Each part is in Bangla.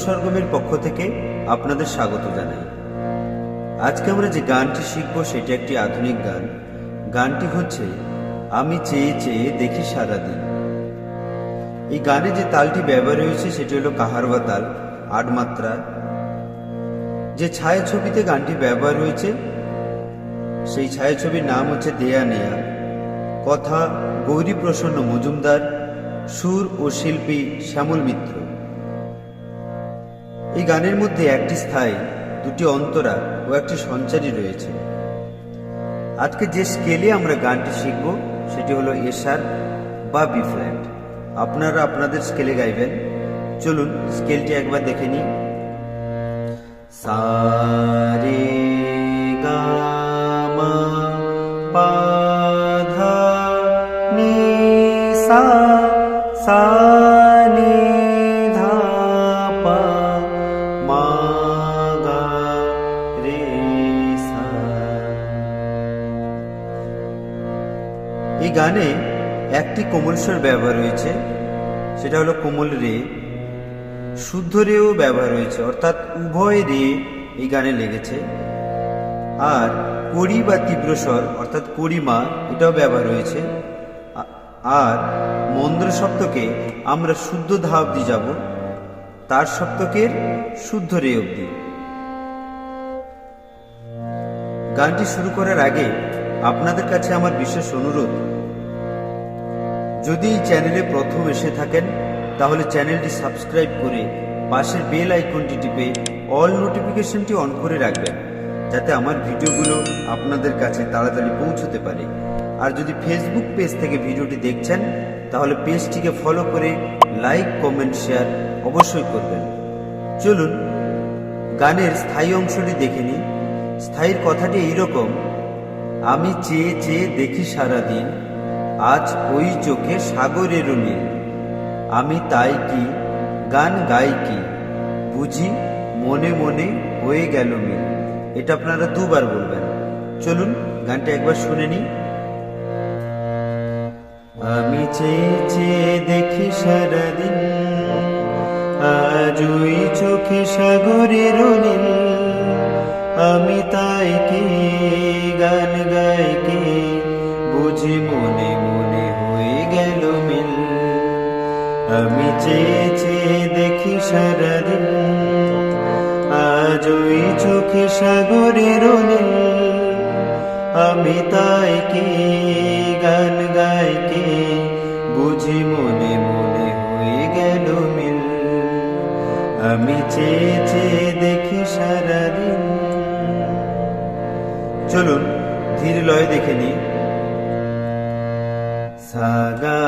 সরগমের পক্ষ থেকে আপনাদের স্বাগত জানাই। আজকে আমরা যে গানটি শিখব, সেটি একটি আধুনিক গান। গানটি হচ্ছে, আমি চেয়ে চেয়ে দেখি সারাদিন। এই গানে যে তালটি ব্যবহার হয়েছে, সেটি হলো কাহারবা তাল, আট মাত্রা। যে ছায়াছবিতে গানটি ব্যবহার হয়েছে, সেই ছায়াছবির নাম হচ্ছে দেয়া নেয়া। কথা গৌরী প্রসন্ন মজুমদার, সুর ও শিল্পী শ্যামল মিত্র। এই গানের মধ্যে একটি স্থায়ী, দুটি অন্তরা ও একটি সঞ্চারী রয়েছে। আজকে যে স্কেলে আমরা গানটি শিখব, সেটি হলো এসার বা বি ফ্ল্যাট। আপনারা আপনাদের স্কেলে গাইবেন। চলুন, স্কেলটি একবার দেখে নিন সারে গানে একটি কোমল স্বর ব্যবহার হয়েছে। সেটা হলো কোমল রে। শুদ্ধ রেও ব্যবহার হয়েছে। অর্থাৎ উভয় রে এই গানে লেগেছে। আর করি বা তীব্র স্বর, অর্থাৎ কড়িমা এটাও ব্যবহার হয়েছে। আর মন্দ্র সপ্তকে আমরা শুদ্ধ ধা অব্দি যাব। তার সপ্তকের শুদ্ধ রে অব্দি গানটি শুরু করার আগে আপনাদের কাছে আমার বিশেষ অনুরোধ। যদি চ্যানেলে প্রথম এসে থাকেন, তাহলে চ্যানেলটি সাবস্ক্রাইব করে পাশের বেল আইকনটি টিপে অল নোটিফিকেশনটি অন করে রাখবেন, যাতে আমার ভিডিওগুলো আপনাদের কাছে তাড়াতাড়ি পৌঁছতে পারে। আর যদি ফেসবুক পেজ থেকে ভিডিওটি দেখছেন, তাহলে পেজটিকে ফলো করে লাইক কমেন্ট শেয়ার অবশ্যই করবেন। চলুন, গানের স্থায়ী অংশটি দেখে নিই। স্থায়ীর কথাটি এইরকম, আমি চেয়ে চেয়ে দেখি সারাদিন আজ ওই চোখে সাগরের নীল। আমি তাই কি, গান গাই কি? বুঝি মনে মনে হয়ে গেল মিল। এটা আপনারা দুবার বলবেন। চলুন, গানটা একবার শুনে নিই। আমি চেয়ে চেয়ে দেখি সারাদিন, আজ ওই চোখে সাগরের নীল। আমি তাই কি, গান গাই কি? বুঝি মনে আমি চেয়ে চেয়ে দেখি সারাদিন। আজ ওই চোখে সাগরের আমি তাই কি গান গাই কি বুঝি মনে মনে হয়ে গেল মিল। আমি চেয়ে চেয়ে দেখি সারাদিন। চলুন ধীর লয় দেখে নিই। সাগা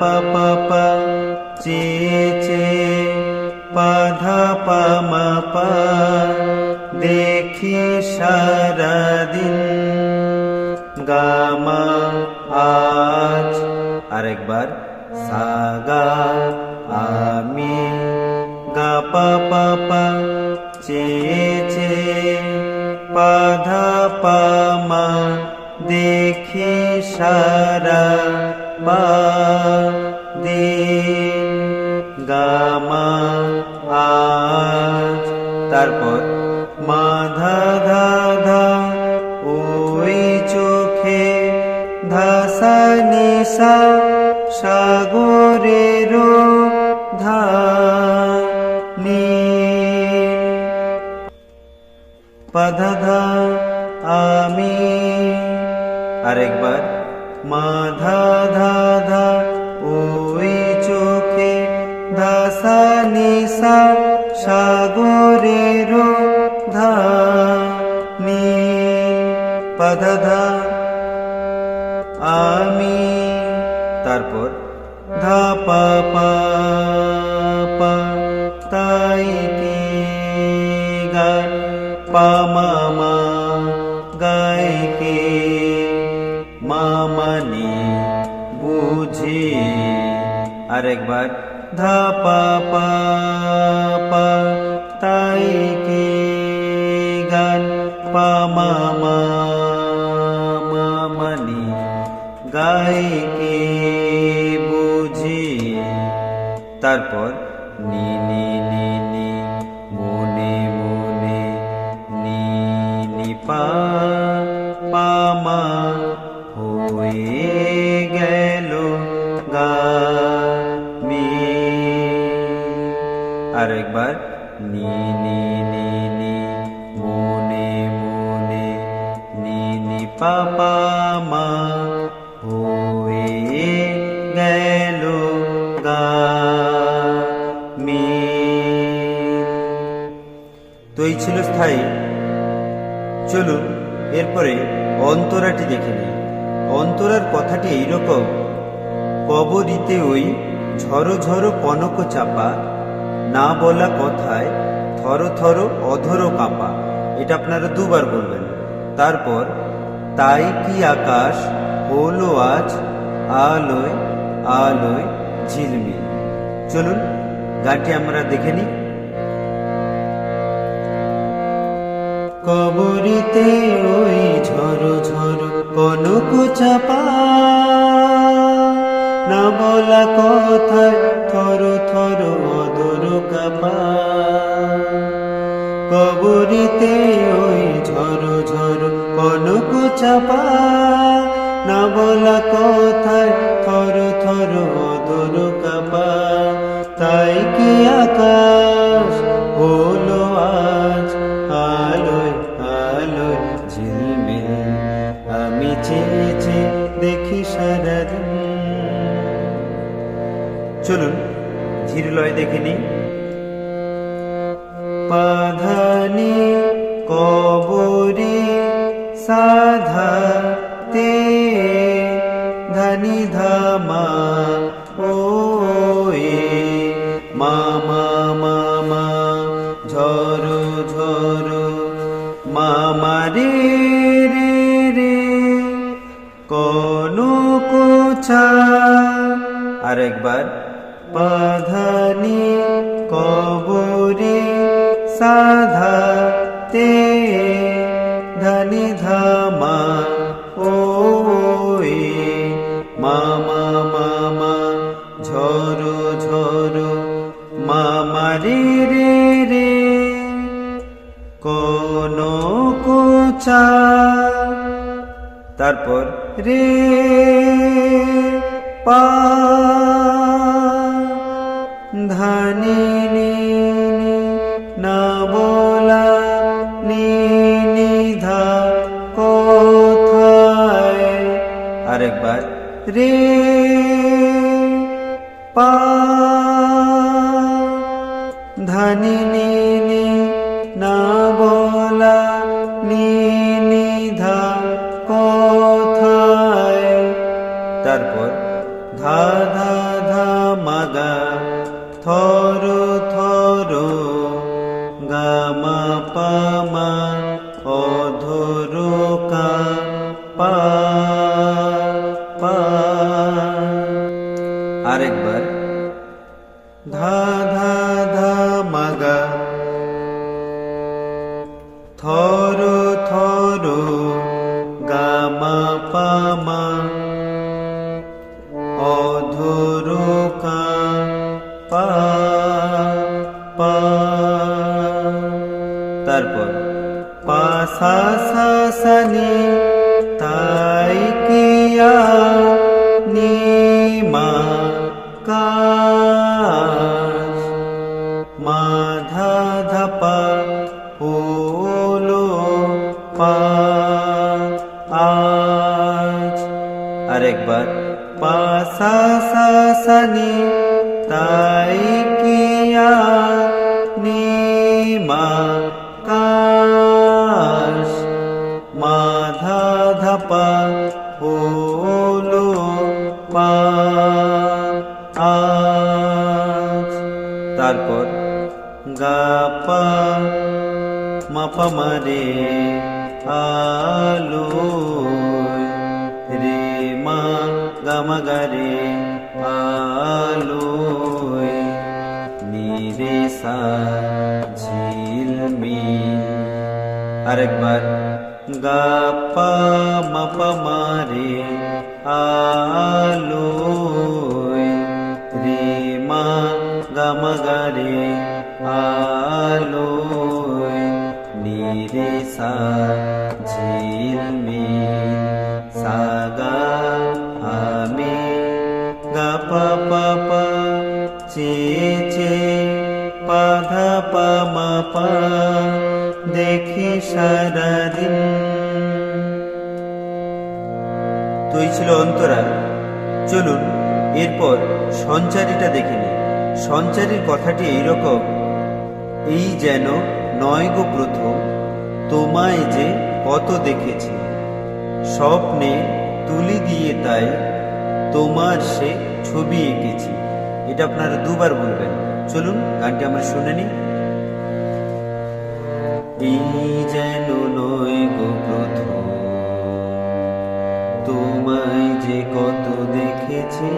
পা পা পা চেয়ে চেয়ে পাধা পা মা পা, দেখি সারাদিন গামা আজ। আরেকবার সাগা আমি গা পা পা পা চেয়ে চেয়ে পাধা পা মা, দেখি সারা পা দিন গামা আজ। তারপর মাধা ধা ধা ওই চোখে ধাসা নিশা সাগরের ধা নীল পাধা আমি। আরেকবার। माधा ओवि चोके दस निगोरे धा मीन पध ध আরেকবার। ধা পা তাই কি গান? পা মা মা মামানি গাই কে বুঝি তারপর নি পা পা মা হয়ে গেল গা মি তো এই ছিল স্থায়ী। চলুন, এরপরে অন্তরাটি দেখে নিই। অন্তরার কথাটি এইরকম। কবরিতে ওই ঝরো ঝরো কনক চাপা, না বলা কথায় থর থর অধর কাঁপা। এটা আপনারা দুবার বলবেন। তারপর তাই কি আকাশ হলো আজ, আলোয় আলোয় ঝিলমিল। চলুন, গানটি আমরা দেখে নিই। কবরিতে ওই ঝরো ঝরো কনক চাপা, না বলা কথায় থর থর অদর কাপা। কবরিতে ওই ঝরো ঝরো কনক চাপা না বলা কথায় থর থর অদর কাপা। তাই কি আকাশ হলো আজ? আলোয় আলোয় ঝিলমিল। আমি চেয়ে চেয়ে দেখি সারাদিন। চলুন ধীর লয় দেখে নিই। কোনো কোচা আর একবার পাধানি কবরে সাধা তে ধনি ধামা ও মামা মামা ঝরো ঝরো মামা রে রে। রে কোন কোচা তারপর রে পা ধানি নি নি, না বলা নি নি কোথায়? আরেকবার। রে পা ধানি 가. মাপা মারে আলো রে মা গামা গারে আলো নিরে সা ঝিলমি আরেকবার, গা পা মাপা মারে আলো রে মা গামা মাগারে আলোয় নিরে সা ঝিলমিল সাগা আমি গা পা পা পা চে চে পা ধা পা দেখি সারাদিন তো এই ছিল অন্তরা। চলুন, এরপর সঞ্চারীটা দেখে নিই। সঞ্চারীর কথাটি এইরকম, এই যেন নয় গো প্রথম তোমায় যে কত দেখেছি, স্বপ্নে তুলি দিয়ে তাই তোমার সে ছবি এঁকেছি। এটা আপনারা দুবার বলবেন। চলুন, গানটি আমরা শুনে নিই। এই যেন নয় গো প্রথম, তোমায় যে কত দেখেছি।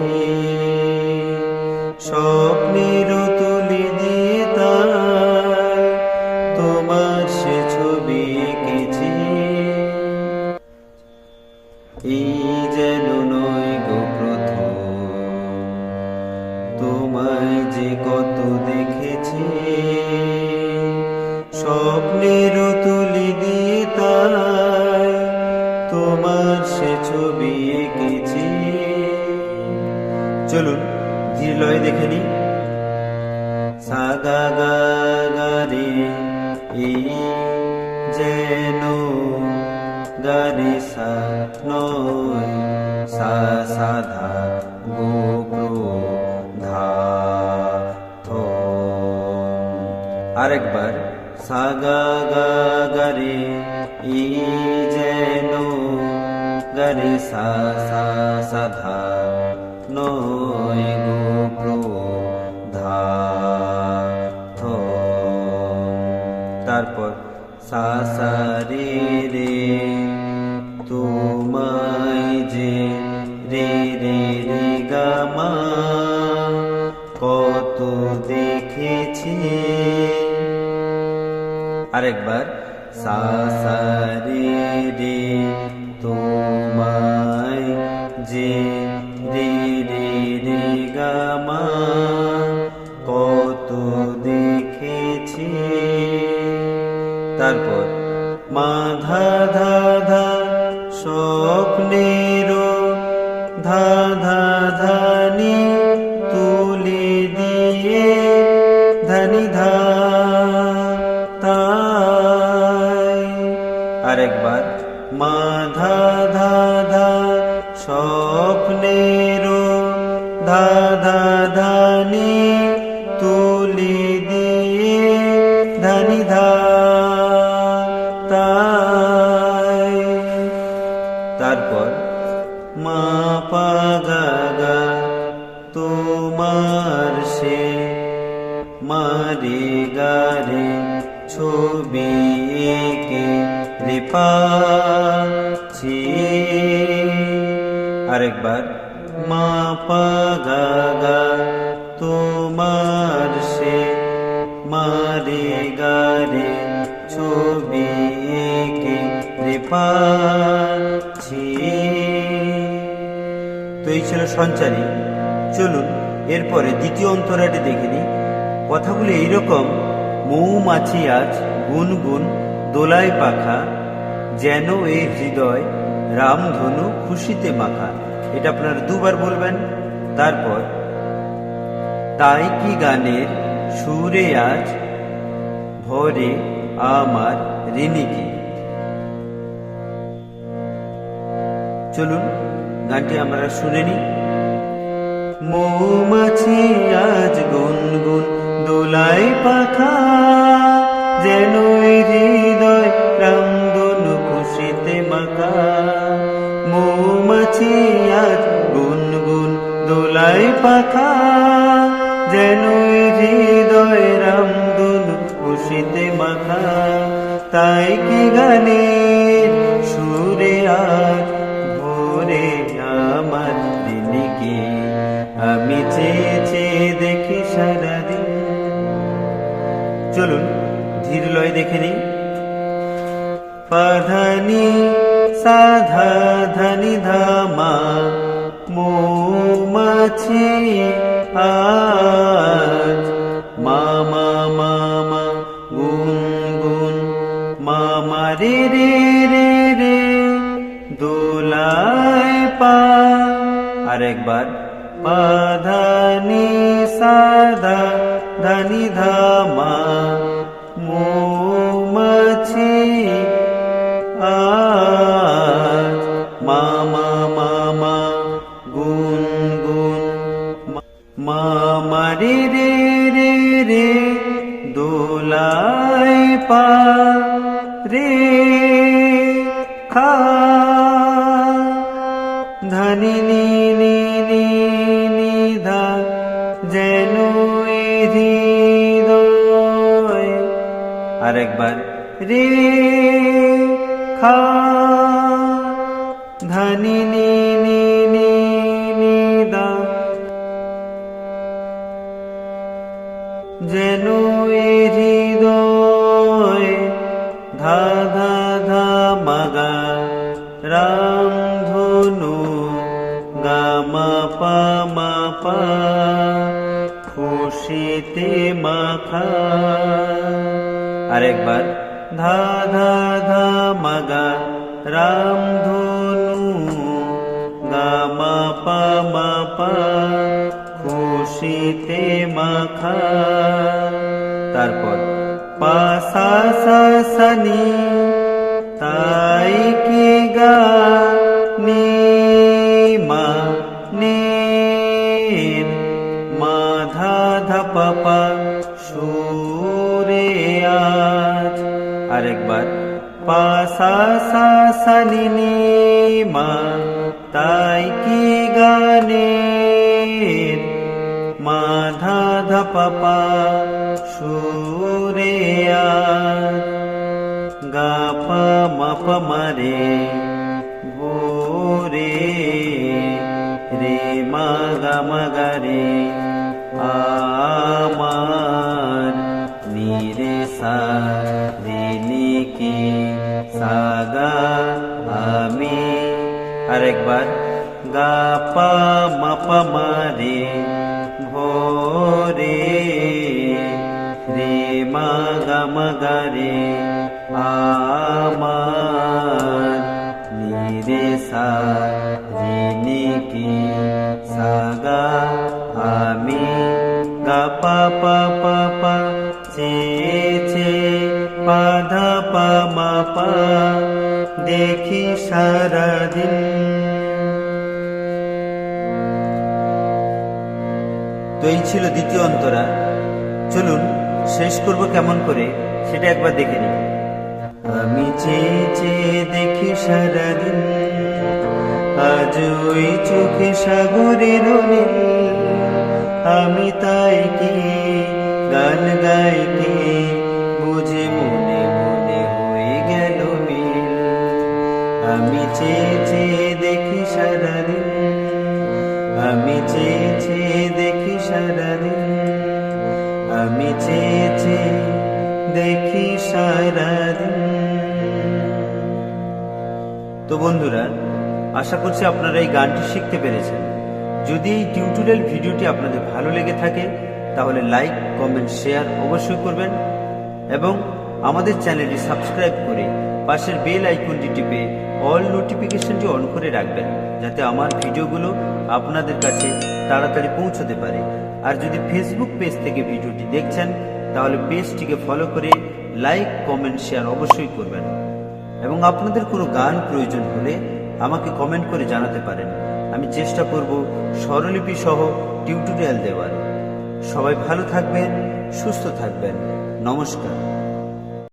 ছবি এঁকেছি চলুন ধীর লয় দেখে নি সাগা গা গা রে এই যেন গারে সা নয় সা সাধা গো প্রো ধা থ আরেকবার, সাগা গা গারে ই গারে সা সা সাধা ধা সে মারে গারে ছবি একে রেপাছি আরেকবার, মা পা গা গা, তোমার সে মারে গারে ছবি একে রেপাছি তো এই ছিল সঞ্চারী। চলুন এরপরে দ্বিতীয় অন্তরাটি দেখে নিই। কথাগুলো এইরকম মৌমাছি আজ গুনগুন দোলায় পাখা, যেন এই হৃদয় রামধনু খুশিতে মাখা। এটা আপনারা দুবার বলবেন, তারপর, তাই কি গানের সুরে আজ ভরে আমার ঋণিকে? চলুন, গানটি আমরা শুনে নিই। মৌমাছি আজ গুনগুন দোলাই পাখা, যেন হৃদয় রামধনু খুশিতে মাখা মৌমাছি আজ গুনগুন দোলাই পাখা, যেন হৃদয় রামধনু খুশিতে মাখা তাই কি গানে সুরে আজ চলুন, ধীর লয় দেখে নিন পাধানি, সাধা, ধনি, ধামা, মোমাছি, আজ। মামা গুন গুন মামা রে রে রে রে, দোলায় পা। আরেকবার পাধানি, সাধা ধানি ধামা, মৌমাছি, আজ মামা মামা গুন গুন মামা রে রে রে দোলায় পা, রে, খা। ধনি নি নি নি রে খা ধনি নি নি নি নি দা যেন এ হৃদয় ধা ধা ধা মাগা রাম ধনু গা মা পা মা পা খুশিতে মাখা আরেকবার ধা ধা ধা মাগা রাম ধনু গা মা পা মা পা খুশিতে মাখা তারপর পা সা সা সা নি সা সা সা নি মা তাই কি গানে মা ধা ধা পা পা সুরে গা পা মা পা মা রে ভোরে রে আমার নিরে সা রে সা গা আমি আরেকবার, গা পা মা পা মা রে ভোরে রে মা গা মা গা রে, আমার নিরে সা রে নি কে সা গা আমি, গা পা পা পা পা চে চে পা ধা পা মা পা দেখি সারাদিন। তো এই ছিল দ্বিতীয় অন্তরা। চলুন, শেষ করব কেমন করে, সেটা একবার দেখে নিই। আমি চেয়ে চেয়ে দেখি সারাদিন, আজ ওই চোখে সাগরের নীল আমি তাই কি গান গাই কি চেয়ে চেয়ে দেখি সারাদিন আমি চেয়ে চেয়ে দেখি সারাদিন তো বন্ধুরা, আশা করছি আপনারা এই গানটি শিখতে পেরেছেন। যদি এই টিউটোরিয়াল ভিডিওটি আপনাদের ভালো লেগে থাকে, তাহলে লাইক, কমেন্ট, শেয়ার অবশ্যই করবেন এবং আমাদের চ্যানেলটি সাবস্ক্রাইব করে পাশের বেল আইকনটি টিপে অল নোটিফিকেশনটি অন করে রাখবেন, যাতে আমার ভিডিওগুলো আপনাদের কাছে তাড়াতাড়ি পৌঁছতে পারে। আর যদি ফেসবুক পেজ থেকে ভিডিওটি দেখছেন, তাহলে পেজটিকে ফলো করে লাইক কমেন্ট শেয়ার অবশ্যই করবেন। এবং আপনাদের কোনো গান প্রয়োজন হলে আমাকে কমেন্ট করে জানাতে পারেন। আমি চেষ্টা করব স্বরলিপি সহ টিউটোরিয়াল দেওয়ার। সবাই ভালো থাকবেন, সুস্থ থাকবেন। নমস্কার।